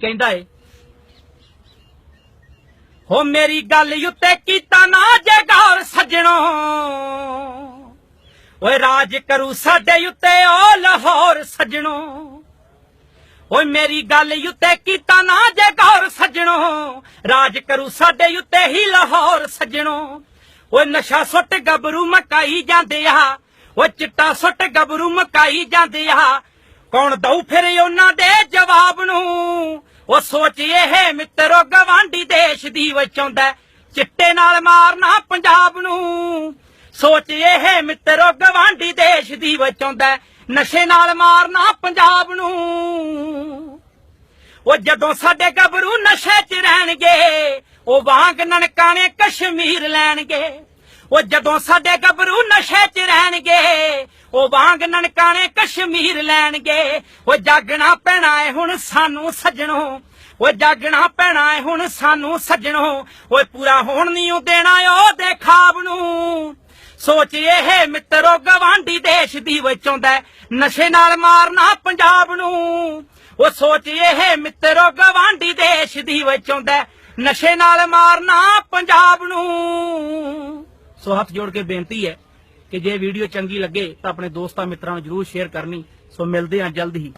ਕਹਿੰਦਾ ਏ। ਹੋ ਮੇਰੀ ਗੱਲ ਉੱਤੇ ਕੀਤਾ ਨਾ ਜੇ ਗੌਰ ਸੱਜਣੋ। ਓਏ ਰਾਜ ਕਰੂ ਸਾਡੇ ਉੱਤੇ ਓ ਲਾਹੌਰ ਸੱਜਣੋ। ਓਏ ਮੇਰੀ ਗੱਲ ਉੱਤੇ ਕੀਤਾ ਨਾ ਜੇ ਗੌਰ ਸੱਜਣੋ। ਰਾਜ ਕਰੂ ਸਾਡੇ ਉੱਤੇ ਹੀ ਲਾਹੌਰ ਸੱਜਣੋ। ਓਏ ਨਸ਼ਾ ਸੁੱਟ ਗੱਭਰੂ ਮਕਾਈ ਜਾਂਦੇ ਆ। ਓਏ ਚਿੱਟਾ ਸੁੱਟ ਗੱਭਰੂ ਮਕਾਈ ਜਾਂਦੇ ਆ। ਕੌਣ ਦਊ ਫਿਰ ਉਹਨਾਂ ਦੇ ਜਵਾਬ ਨੂੰ? ਉਹ ਸੋਚ ਇਹ ਮਿੱਤਰੋ ਗਵਾਂਢੀ ਦੇਸ਼ ਦੀ ਵਚਾਉਂਦਾ ਚਿੱਟੇ ਨਾਲ ਮਾਰਨਾ ਪੰਜਾਬ ਨੂੰ। ਸੋਚ ਇਹ ਮਿੱਤਰੋ ਗਵਾਂਢੀ ਦੇਸ਼ ਦੀ ਵਚਾਉਂਦਾ ਨਸ਼ੇ ਨਾਲ ਮਾਰਨਾ ਪੰਜਾਬ ਨੂੰ। ਉਹ ਜਦੋਂ ਸਾਡੇ ਗੱਭਰੂ ਨਸ਼ੇ 'ਚ ਰਹਿਣਗੇ, ਉਹ ਵਾਂਗ ਨਨਕਾਣੇ ਕਸ਼ਮੀਰ ਲੈਣਗੇ। ਉਹ ਜਦੋਂ ਸਾਡੇ ਗੱਭਰੂ ਨਸ਼ੇ 'ਚ ਰਹਿਣਗੇ, ਉਹ ਵਾਂਗ ਨਨਕਾਣੇ ਕਸ਼ਮੀਰ ਲੈਣਗੇ। ਉਹ ਜਾਗਣਾ ਪੈਣਾ ਏ ਹੁਣ ਸਾਨੂੰ ਸੱਜਣੋ। ਉਹ ਜਾਗਣਾ ਪੈਣਾ ਏ, ਹੁਣ ਸਾਨੂੰ ਸੱਜਣੋ। ਓਏ ਪੂਰਾ ਹੋਣ ਨਹੀਂ ਉਹ ਦੇਣਾ ਉਹਦੇ ਖਾਬ ਨੂੰ। ਸੋਚ ਇਹ ਮਿੱਤਰੋ, ਗਵਾਂਢੀ ਦੇਸ਼ ਦੀ ਵਚਾਉਂਦਾ ਨਸ਼ੇ ਨਾਲ ਮਾਰਨਾ ਪੰਜਾਬ ਨੂੰ। ਉਹ ਸੋਚ ਇਹ ਮਿੱਤਰੋ, ਗਵਾਂਢੀ ਦੇਸ਼ ਦੀ ਵਚਾਉਂਦਾ ਨਸ਼ੇ ਨਾਲ ਮਾਰਨਾ ਪੰਜਾਬ ਨੂੰ। ਸੋ ਹੱਥ ਜੋੜ ਕੇ ਬੇਨਤੀ ਹੈ ਕਿ ਜੇ ਵੀਡੀਓ ਚੰਗੀ ਲੱਗੇ ਤਾਂ ਆਪਣੇ ਦੋਸਤਾਂ ਮਿੱਤਰਾਂ ਨੂੰ ਜਰੂਰ ਸ਼ੇਅਰ ਕਰਨੀ। ਸੋ ਮਿਲਦੇ ਹਾਂ ਜਲਦ ਹੀ।